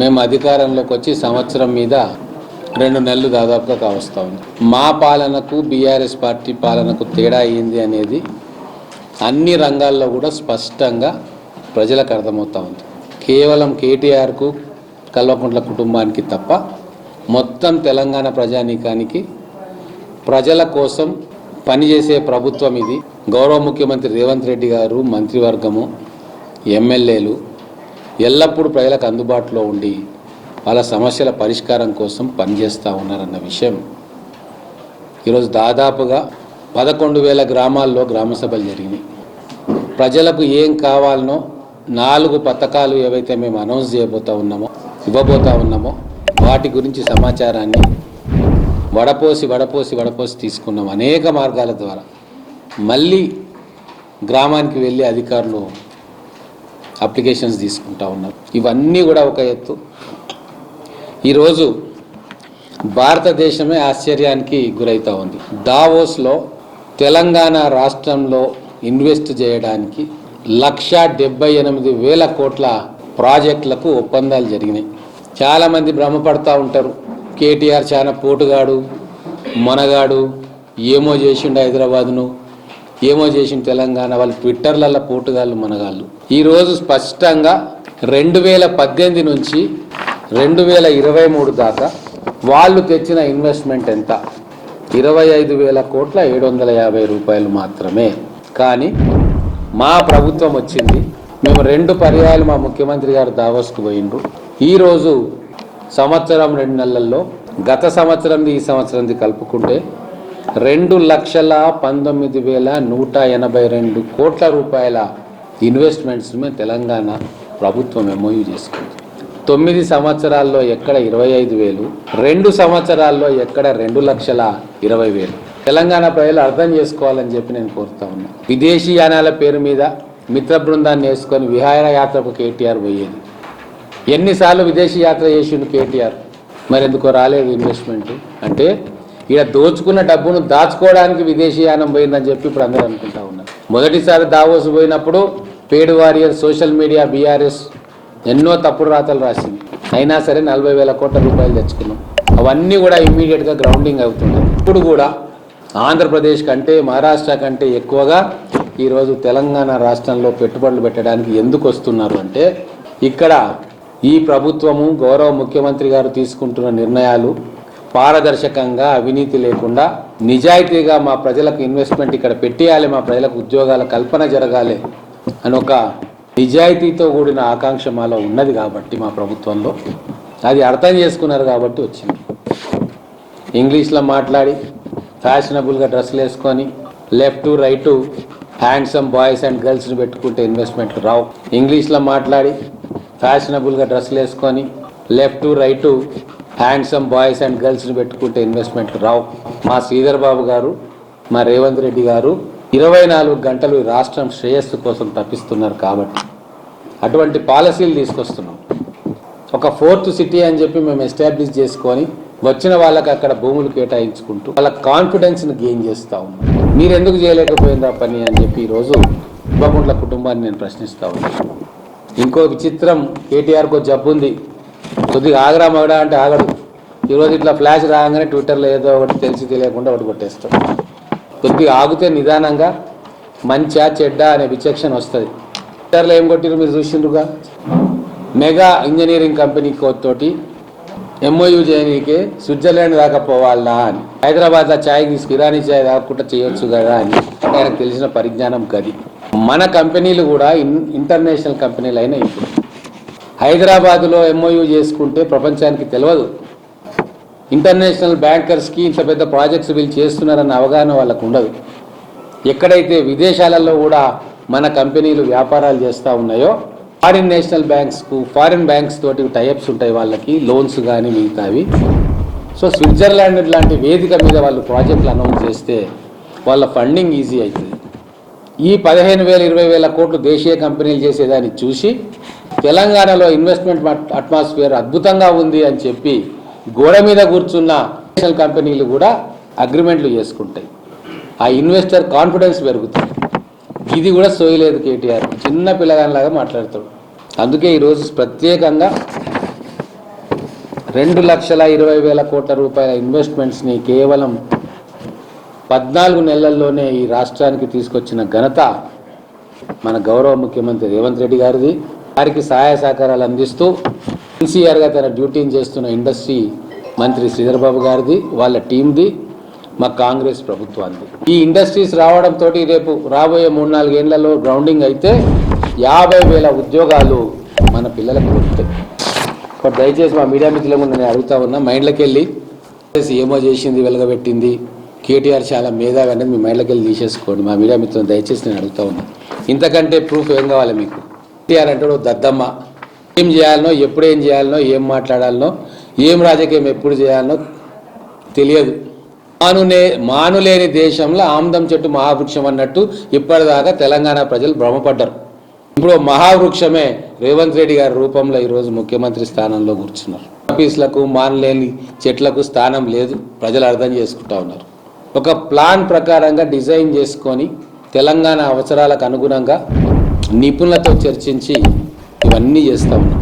మేము అధికారంలోకి వచ్చి సంవత్సరం మీద రెండు నెలలు దాదాపుగా కావస్తా ఉంది. మా పాలనకు బీఆర్ఎస్ పార్టీ పాలనకు తేడా అయ్యింది అనేది అన్ని రంగాల్లో కూడా స్పష్టంగా ప్రజలకు అర్థమవుతూ ఉంది. కేవలం కేటీఆర్కు కల్వకుంట్ల కుటుంబానికి తప్ప మొత్తం తెలంగాణ ప్రజానీకానికి ప్రజల కోసం పనిచేసే ప్రభుత్వం ఇది. గౌరవ ముఖ్యమంత్రి రేవంత్ రెడ్డి గారు మంత్రివర్గము ఎమ్మెల్యేలు ఎల్లప్పుడూ ప్రజలకు అందుబాటులో ఉండి వాళ్ళ సమస్యల పరిష్కారం కోసం పనిచేస్తూ ఉన్నారన్న విషయం ఈరోజు దాదాపుగా పదకొండు వేల గ్రామాల్లో గ్రామ సభలు జరిగినాయి. ప్రజలకు ఏం కావాలనో నాలుగు పథకాలు ఏవైతే మేము అనౌన్స్ చేయబోతా ఉన్నామో ఇవ్వబోతా ఉన్నామో వాటి గురించి సమాచారాన్ని వడపోసి వడపోసి వడపోసి తీసుకున్నాం అనేక మార్గాల ద్వారా. మళ్ళీ గ్రామానికి వెళ్ళి అధికారులు అప్లికేషన్స్ తీసుకుంటా ఉన్నారు. ఇవన్నీ కూడా ఒక ఎత్తు. ఈరోజు భారతదేశమే ఆశ్చర్యానికి గురవుతూ ఉంది. దావోస్లో తెలంగాణ రాష్ట్రంలో ఇన్వెస్ట్ చేయడానికి లక్ష డెబ్బై ఎనిమిది వేల కోట్ల ప్రాజెక్టులకు ఒప్పందాలు జరిగినాయి. చాలామంది భ్రమపడతా ఉంటారు. కేటీఆర్ చాలా పోటుగాడు మనగాడు ఏమో చేసిండు హైదరాబాద్ను. ఏమో చేసిన తెలంగాణ వాళ్ళు ట్విట్టర్లలో పోటుగాళ్ళు మనగాళ్ళు. ఈరోజు స్పష్టంగా రెండు వేల పద్దెనిమిది నుంచి రెండు వేల ఇరవై మూడు దాకా వాళ్ళు తెచ్చిన ఇన్వెస్ట్మెంట్ ఎంత? ఇరవై ఐదు వేల కోట్ల ఏడు వందల యాభై రూపాయలు మాత్రమే. కానీ మా ప్రభుత్వం వచ్చింది మేము రెండు పర్యాయాలు మా ముఖ్యమంత్రి గారు దావోస్కు పోయిండ్రు. ఈరోజు సంవత్సరం రెండు నెలల్లో గత సంవత్సరంది ఈ సంవత్సరంది కలుపుకుంటే రెండు లక్షల పంతొమ్మిది వేల నూట ఎనభై రెండు కోట్ల రూపాయల ఇన్వెస్ట్మెంట్స్ తెలంగాణ ప్రభుత్వం ఎంఓయూ చేసుకుంది. తొమ్మిది సంవత్సరాల్లో ఎక్కడ ఇరవై ఐదు వేలు రెండు సంవత్సరాల్లో ఎక్కడ రెండు లక్షల ఇరవై వేలు. తెలంగాణ ప్రజలు అర్థం చేసుకోవాలని చెప్పి నేను కోరుతా ఉన్నా. విదేశీ యానాల పేరు మీద మిత్ర బృందాన్ని వేసుకొని విహారయాత్రకు కేటీఆర్ పోయేది. ఎన్నిసార్లు విదేశీ యాత్ర చేసిండు కేటీఆర్? మరి ఎందుకో రాలేదు ఇన్వెస్ట్మెంట్ అంటే ఇక దోచుకున్న డబ్బును దాచుకోవడానికి విదేశీయానం పోయిందని చెప్పి ఇప్పుడు అందరూ అనుకుంటా ఉన్నారు. మొదటిసారి దావోస్ పోయినప్పుడు paid warrior social media BRS ఎన్నో తప్పుడు రాతలు రాసింది. అయినా సరే నలభై వేల కోట్ల రూపాయలు తెచ్చుకున్నాం. అవన్నీ కూడా ఇమ్మీడియట్గా గ్రౌండింగ్ అవుతున్నాయి. ఇప్పుడు కూడా ఆంధ్రప్రదేశ్ కంటే మహారాష్ట్ర కంటే ఎక్కువగా ఈరోజు తెలంగాణ రాష్ట్రంలో పెట్టుబడులు పెట్టడానికి ఎందుకు వస్తున్నారు అంటే ఇక్కడ ఈ ప్రభుత్వము గౌరవ ముఖ్యమంత్రి గారు తీసుకుంటున్న నిర్ణయాలు పారదర్శకంగా అవినీతి లేకుండా నిజాయితీగా మా ప్రజలకు ఇన్వెస్ట్మెంట్ ఇక్కడ పెట్టేయాలి మా ప్రజలకు ఉద్యోగాల కల్పన జరగాలి అని ఒక నిజాయితీతో కూడిన ఆకాంక్ష మాలో ఉన్నది కాబట్టి మా ప్రభుత్వంలో. అది అర్థం చేసుకున్నారు కాబట్టి వచ్చింది. ఇంగ్లీష్లో మాట్లాడి ఫ్యాషనబుల్గా డ్రెస్సులు వేసుకొని left right handsome boys and గర్ల్స్ని పెట్టుకుంటే ఇన్వెస్ట్మెంట్లు రావు. ఇంగ్లీష్లో మాట్లాడి ఫ్యాషనబుల్గా డ్రెస్సులు వేసుకొని left right handsome boys and గర్ల్స్ని పెట్టుకుంటే ఇన్వెస్ట్మెంట్లు రావు. మా శ్రీధర్ బాబు గారు మా రేవంత్ రెడ్డి గారు ఇరవై నాలుగు గంటలు రాష్ట్రం శ్రేయస్సు కోసం తప్పిస్తున్నారు కాబట్టి. అటువంటి పాలసీలు తీసుకొస్తున్నాం. ఒక ఫోర్త్ సిటీ అని చెప్పి మేము ఎస్టాబ్లిష్ చేసుకొని వచ్చిన వాళ్ళకి అక్కడ భూములు కేటాయించుకుంటూ వాళ్ళ కాన్ఫిడెన్స్ని గెయిన్ చేస్తూ ఉన్నాం. మీరు ఎందుకు చేయలేకపోయిందా పని అని చెప్పి ఈరోజు ఇవ్వకుంట్ల కుటుంబాన్ని నేను ప్రశ్నిస్తా ఉన్నాను. ఇంకో విచిత్రం కేటీఆర్కు జబ్బు ఉంది కొద్దిగా ఆగరా మగడా అంటే ఆగడు. ఈరోజు ఇట్లా ఫ్లాష్ రాగానే ట్విట్టర్లో ఏదో ఒకటి తెలిసి తెలియకుండా ఒకటి కొట్టేస్తాం కొద్దిగా ఆగితే నిదానంగా మంచా చెడ్డ అనే విచక్షణ వస్తుంది. ట్విట్టర్లో ఏం కొట్టిరు మీరు చూసిండ్రుగా? మెగా ఇంజనీరింగ్ కంపెనీ తోటి ఎంఓయూ చేయనీకి స్విట్జర్లాండ్ దాకా పోవాలా అని. హైదరాబాద్లో ఛాయ్ తీసుకు ఇరానీ ఛాయ్ రాకుండా చేయొచ్చు కదా అని. ఆయనకు తెలిసిన పరిజ్ఞానం గది. మన కంపెనీలు కూడా ఇన్ ఇంటర్నేషనల్ కంపెనీలు అయినా ఇప్పుడు. హైదరాబాద్లో ఎంఓయూ చేసుకుంటే ప్రపంచానికి తెలియదు ఇంటర్నేషనల్ బ్యాంకర్స్కి ఇంత పెద్ద ప్రాజెక్ట్స్ వీళ్ళు చేస్తున్నారన్న అవగాహన వాళ్ళకు ఉండదు. ఎక్కడైతే విదేశాలలో కూడా మన కంపెనీలు వ్యాపారాలు చేస్తూ ఉన్నాయో ఫారిన్ నేషనల్ బ్యాంక్స్కు ఫారిన్ బ్యాంక్స్ తోటి టైఅప్స్ ఉంటాయి వాళ్ళకి లోన్స్ కానీ మిగతావి. సో స్విట్జర్లాండ్ లాంటి వేదిక మీద వాళ్ళు ప్రాజెక్టులు అనౌన్స్ చేస్తే వాళ్ళ ఫండింగ్ ఈజీ అవుతుంది. ఈ పదిహేను వేల ఇరవై వేల కోట్లు దేశీయ కంపెనీలు చేసేదాన్ని చూసి తెలంగాణలో ఇన్వెస్ట్మెంట్ అట్మాస్ఫియర్ అద్భుతంగా ఉంది అని చెప్పి గోడ మీద కూర్చున్న నేషనల్ కంపెనీలు కూడా అగ్రిమెంట్లు చేసుకుంటాయి. ఆ ఇన్వెస్టర్ కాన్ఫిడెన్స్ పెరుగుతుంది. ఇది కూడా సోయలేదు కేటీఆర్. చిన్న పిల్లగానిలాగా మాట్లాడతాడు. అందుకే ఈరోజు ప్రత్యేకంగా రెండు లక్షల ఇరవై వేల కోట్ల రూపాయల ఇన్వెస్ట్మెంట్స్ని కేవలం పద్నాలుగు నెలల్లోనే ఈ రాష్ట్రానికి తీసుకొచ్చిన ఘనత మన గౌరవ ముఖ్యమంత్రి రేవంత్ రెడ్డి గారిది. వారికి సహాయ సహకారాలు అందిస్తూ ఎన్సీఆర్గా తన డ్యూటీని చేస్తున్న ఇండస్ట్రీ మంత్రి శ్రీధర్ బాబు గారిది వాళ్ళ టీంది మా కాంగ్రెస్ ప్రభుత్వానికి ఈ ఇండస్ట్రీస్ రావడంతో రేపు రాబోయే మూడు నాలుగేళ్ళలో గ్రౌండింగ్ అయితే యాభై వేల ఉద్యోగాలు మన పిల్లలకు దొరుకుతాయి. దయచేసి మా మీడియా మిత్రులకు నేను అడుగుతా ఉన్నా మైండ్లోకి వెళ్ళి ఏమో చేసింది వెలగబెట్టింది. కేటీఆర్ చాలా మేధావి అనేది మీ మైండ్లోకి వెళ్ళి తీసేసుకోండి. మా మీడియా మిత్రులు దయచేసి నేను అడుగుతా ఉన్నాను ఇంతకంటే ప్రూఫ్ ఏం కావాలి మీకు? కేటీఆర్ అంటే దద్దమ్మ. ఏం చేయాలనో ఎప్పుడు ఏం చేయాలనో ఏం మాట్లాడాలనో ఏం రాజకీయం ఎప్పుడు చేయాలనో తెలియదు. మానునే మానులేని దేశంలో ఆమ్దం చెట్టు మహావృక్షం అన్నట్టు ఇప్పటిదాకా తెలంగాణ ప్రజలు భ్రమపడ్డారు. ఇప్పుడు మహావృక్షమే రేవంత్ రెడ్డి గారి రూపంలో ఈరోజు ముఖ్యమంత్రి స్థానంలో కూర్చున్నారు. ఆఫీసులకు మానలేని చెట్లకు స్థానం లేదు. ప్రజలు అర్థం చేసుకుంటా ఉన్నారు. ఒక ప్లాన్ ప్రకారంగా డిజైన్ చేసుకొని తెలంగాణ అవసరాలకు అనుగుణంగా నిపుణులతో చర్చించి ఇవన్నీ చేస్తా. ఉన్నాం